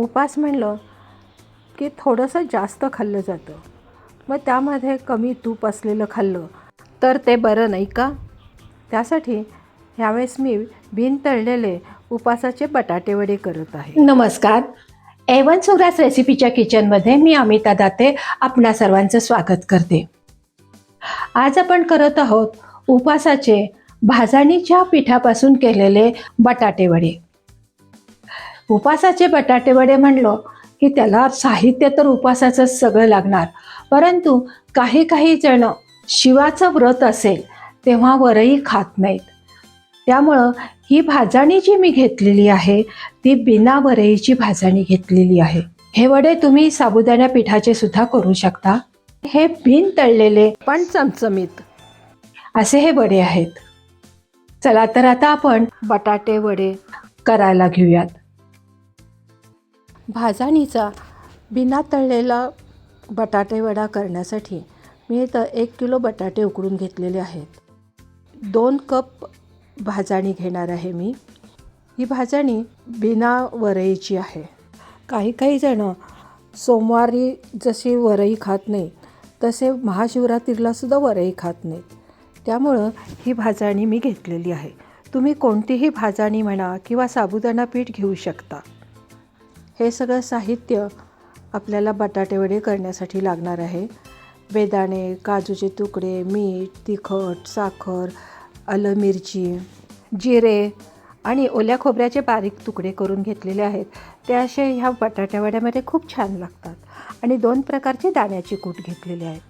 उपास म्हणलं की थोडंसं जास्त खाल्लं जातं. मग त्यामध्ये कमी तूप असलेलं खाल्लं. तर ते बरं नाही का? त्यासाठी ह्यावेळेस मी बिन तळलेले उपासाचे बटाटे वडे करत आहे. नमस्कार. एवन सुग्रास रेसिपीच्या किचनमध्ये मी अमिता दाते आपणा सर्वांचं स्वागत करते. आज आपण करत आहोत उपासाचे भाजणीच्या पिठापासून केलेले बटाटे वडे. उपासाचे बटाटे वडे म्हणलो की त्याला साहित्य तर उपासाचं सगळं लागणार. परंतु काही काही जण शिवाचं व्रत असेल तेव्हा वरही खात नाहीत. त्यामुळं ही भाजणी जी मी घेतलेली आहे ती बिना वरईची भाजणी घेतलेली आहे. हे वडे तुम्ही साबुदाण्या पिठाचे सुद्धा करू शकता. हे बिन तळलेले पण चमचमीत असे हे वडे आहेत. चला तर आता आपण बटाटे वडे करायला घेऊयात. भाजणीचा बिना तळलेला बटाटे वडा करण्यासाठी मी तर एक किलो बटाटे उकडून घेतलेले आहेत. दोन कप भाजणी घेणार आहे मी. ही भाजणी बिना वरईची आहे. काही काही जणं सोमवारी जशी वरई खात नाही तसे महाशिवरात्रीलासुद्धा वरई खात नाहीत. त्यामुळं ही भाजणी मी घेतलेली आहे. तुम्ही कोणतीही भाजणी म्हणा किंवा साबुदाणा पीठ घेऊ शकता. हे सगळं साहित्य आपल्याला बटाटेवडे करण्यासाठी लागणार आहे. बेदाणे काजूचे तुकडे मीठ तिखट साखर आलं मिरची जिरे आणि ओल्या खोबऱ्याचे बारीक तुकडे करून घेतलेले आहेत. ते असे ह्या बटाट्यावड्यामध्ये खूप छान लागतात आणि दोन प्रकारचे दाण्याची कूट घेतलेले आहेत.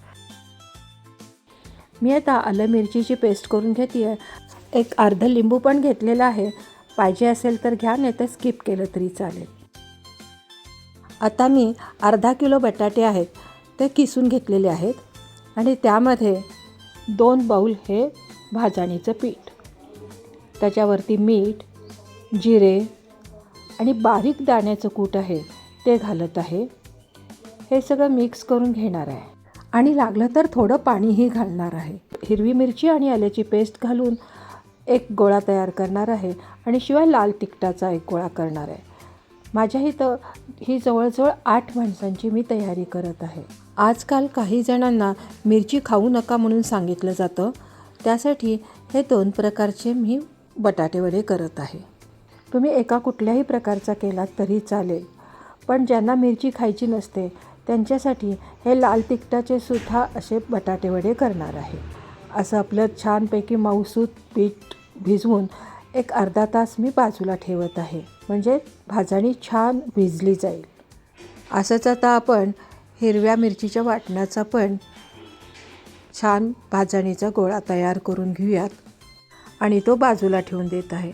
मी आता आलं मिरचीची पेस्ट करून घेते आहे एक अर्ध लिंबू पण घेतलेला आहे. पाहिजे असेल तर घ्या नाही तर स्किप केलं तरी चालेल. आता मी अर्धा किलो बटाटे आहेत ते किसून घेतलेले आहेत आणि त्यामध्ये दोन बाऊल हे भाजणीचं पीठ त्याच्यावरती मीठ जिरे आणि बारीक दाण्याचं कूट आहे ते घालत आहे. हे सगळं मिक्स करून घेणार आहे. आणि लागलं तर थोडं पाणीही घालणार आहे. हिरवी मिरची आणि आल्याची पेस्ट घालून एक गोळा तयार करणार आहे आणि शिवाय लाल तिखटाचा एक गोळा करणार आहे. माझ्या इथं ही जवळजवळ आठ माणसांची मी तयारी करत आहे. आजकाल काही जणांना मिरची खाऊ नका म्हणून सांगितलं जातं. त्यासाठी हे दोन प्रकारचे मी बटाटेवडे करत आहे. तुम्ही एका कुठल्याही प्रकारचा केलात तरी चालेल. पण ज्यांना मिरची खायची नसते त्यांच्यासाठी हे लाल तिखटाचे सुद्धा असे बटाटेवडे करणार आहे. असं आपलं छानपैकी मऊसूत पीठ भिजवून एक अर्धा तास मी बाजूला ठेवत आहे. म्हणजे भाजणी छान भिजली जाईल. असंच आता आपण हिरव्या मिरचीच्या वाटणाचा पण छान भाजणीचा गोळा तयार करून घेऊयात आणि तो बाजूला ठेवून देत आहे.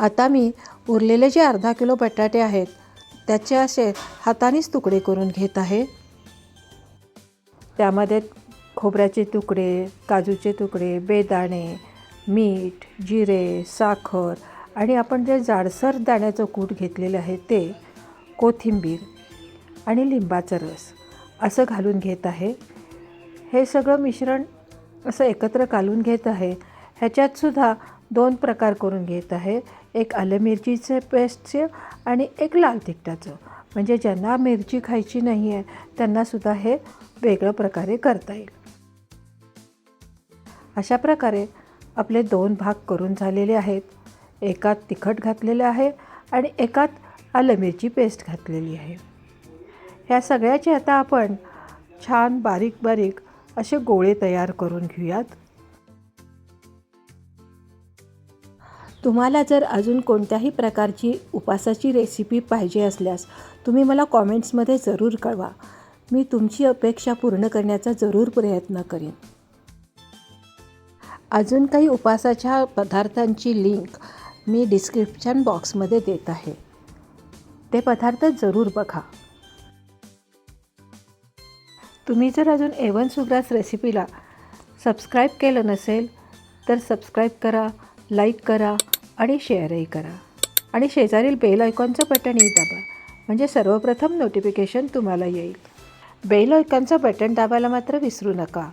आता मी उरलेले जे अर्धा किलो बटाटे आहेत त्याचे असे हातानेच तुकडे करून घेत आहे. त्यामध्ये खोबऱ्याचे तुकडे काजूचे तुकडे बेदाणे मीठ जिरे साखर आणि आपण जे जाडसर दाण्याचं कूट घेतलेलं आहे ते कोथिंबीर आणि लिंबाचा रस असं घालून घेत आहे. हे सगळं मिश्रण असं एकत्र घालून घेत आहे. ह्याच्यातसुद्धा दोन प्रकार करून घेत आहे. एक आलं मिरचीचे पेस्टचे आणि एक लाल तिखटाचं. म्हणजे ज्यांना मिरची खायची नाही आहे त्यांनासुद्धा हे वेगळं प्रकारे करता येईल. अशा प्रकारे आपले दोन भाग करून झालेले आहेत. एकात तिखट घातलेले आहे आणि एकात आलं मिरची पेस्ट घातलेली आहे. ह्या सगळ्याचे आता आपण छान बारीक बारीक असे गोळे तयार करून घेऊयात. तुम्हाला जर अजून कोणत्याही प्रकारची उपासाची रेसिपी पाहिजे असल्यास तुम्ही मला कॉमेंट्समध्ये जरूर कळवा. मी तुमची अपेक्षा पूर्ण करण्याचा जरूर प्रयत्न करेन. अजून काही उपासाच्या पदार्थांची लिंक मी डिस्क्रिप्शन बॉक्समध्ये देत आहे. ते पदार्थ जरूर बघा. तुम्ही जर अजून एवन सुग्रास रेसिपीला सबस्क्राईब केलं नसेल तर सबस्क्राईब करा लाईक करा आणि शेअरही करा. आणि शेजारील बेल आयकॉनचं बटनही दाबा म्हणजे सर्वप्रथम नोटिफिकेशन तुम्हाला येईल. बेल आयकॉनचं बटन दाबायला मात्र विसरू नका.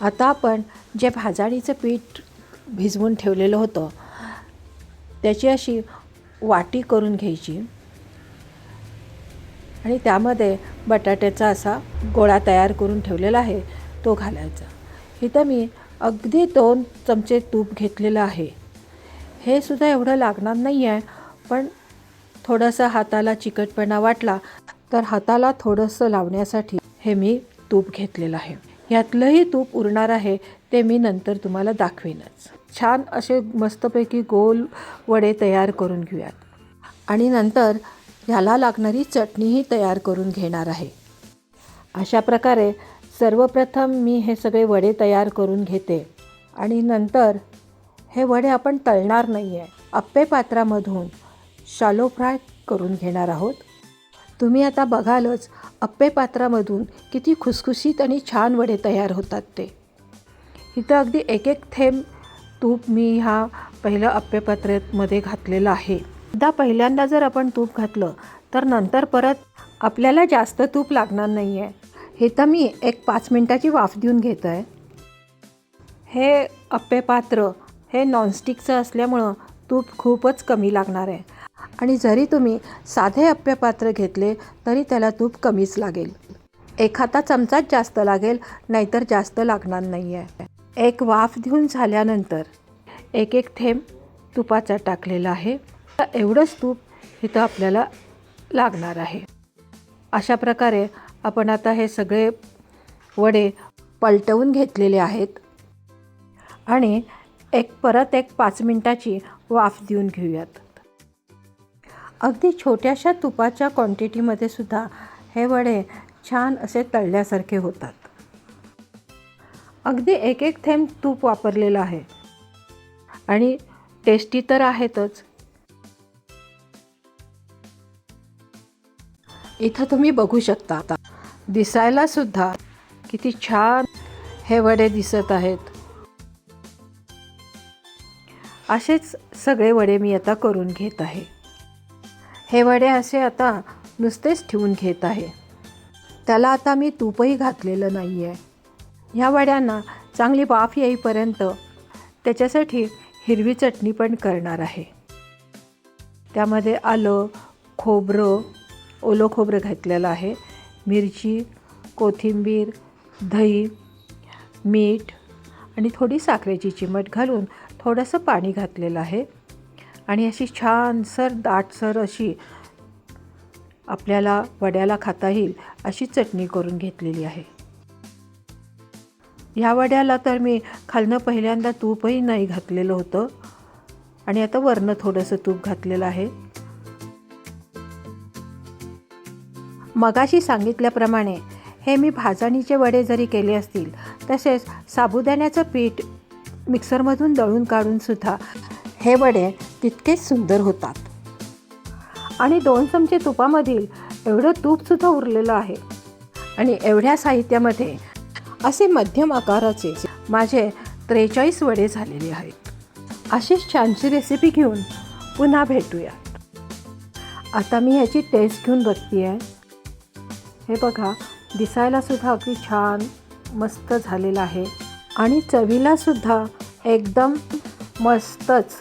आता आपण जे भाजणीचं पीठ भिजवून ठेवलेलं होतं त्याची अशी वाटी करून घ्यायची. आणि त्यामध्ये बटाट्याचा असा गोळा तयार करून ठेवलेला आहे तो घालायचा. इथं मी अगदी दोन चमचे तूप घेतलेलं आहे. हे सुद्धा एवढं लागणार नाही आहे पण थोडंसं हाताला चिकटपणा वाटला तर हाताला थोडंसं लावण्यासाठी हे मी तूप घेतलेलं आहे. ह्यातलंही तूप उरणार आहे ते मी नंतर तुम्हाला दाखवेनच. छान असे मस्तपैकी गोल वडे तयार करून घेऊयात. आणि नंतर ह्याला लागणारी चटणीही तयार करून घेणार आहे. अशा प्रकारे सर्वप्रथम मी हे सगळे वडे तयार करून घेते. आणि नंतर हे वडे आपण तळणार नाही आहे अप्पे पात्रामधून शालो फ्राय करून घेणार आहोत. तुम्ही आता बघालच अप्पे पात्रामधून किती खुसखुशीत आणि छान वडे तयार होतात ते. इथं अगदी एक एक थेंब तूप मी ह्या पहिलं अप्पे पात्रामध्ये घातलेलं आहे. एकदा पहिल्यांदा जर आपण तूप घातलं तर नंतर परत आपल्याला जास्त तूप लागणार नाही आहे हे तर मी एक पाच मिनटाची वाफ देऊन घेत आहे हे अप्पे पात्र हे नॉनस्टिकचं असल्यामुळं तूप खूपच कमी लागणार आहे. आणि जरी तुम्ही साधे अप्पे पात्र घेतले तरी त्याला तूप कमीच लागेल. एखादा चमचाच जास्त लागेल नाहीतर जास्त लागणार नाही आहे एक वाफ देऊन झाल्यानंतर एक एक थेंब तुपाचा टाकलेला आहे. एवढंच तूप इथं आपल्याला लागणार आहे. अशा प्रकारे आपण आता हे सगळे वडे पलटवून घेतलेले आहेत. आणि एक परत एक पाच मिनटाची वाफ देऊन घेऊयात. अगदी छोट्याशा तुपाच्या क्वांटिटीमध्ये सुद्धा हे वडे छान असे तळल्यासारखे होतात. अगदी एक एक थेंब तूप वापरलेलं आहे. आणि टेस्टी तर आहेतच. इथं तुम्ही बघू शकता आता. दिसायला सुद्धा किती छान हे वडे दिसत आहेत. असेच सगळे वडे मी आता करून घेत आहे. हे वडे असे आता नुसतेच ठेवून घेत आहे. त्याला आता मी तूपही घातलेलं नाही आहे ह्या वड्यांना चांगली वाफ येईपर्यंत त्याच्यासाठी हिरवी चटणी पण करणार आहे. त्यामध्ये आलं खोबरं ओलं खोबरं घातलेलं आहे. मिरची कोथिंबीर दही मीठ आणि थोडी साखरेची चिमट घालून थोडंसं पाणी घातलेलं आहे. आणि अशी छानसर दाटसर अशी आपल्याला वड्याला खाता येईल अशी चटणी करून घेतलेली आहे. ह्या वड्याला तर मी खालनं पहिल्यांदा तूपही नाही घातलेलं होतं आणि आता वरनं थोडंसं तूप घातलेलं आहे. मगाशी सांगितल्याप्रमाणे हे मी भाजणीचे वडे जरी केले असतील तसेच साबुदाण्याचं पीठ मिक्सरमधून दळून काढूनसुद्धा हे वडे तितकेच सुंदर होतात. आणि दोन चमचे तुपामधील एवढं तूपसुद्धा उरलेलं आहे. आणि एवढ्या साहित्यामध्ये असे मध्यम आकाराचे माझे त्रेचाळीस वडे झालेले आहेत. अशीच छानशी रेसिपी घेऊन पुन्हा भेटूया आता मी ह्याची टेस्ट घेऊन बघते आहे हे बघा दिसायला सुद्धा अगदी छान मस्त झालेलं आहे. आणि चवीला सुद्धा एकदम मस्तच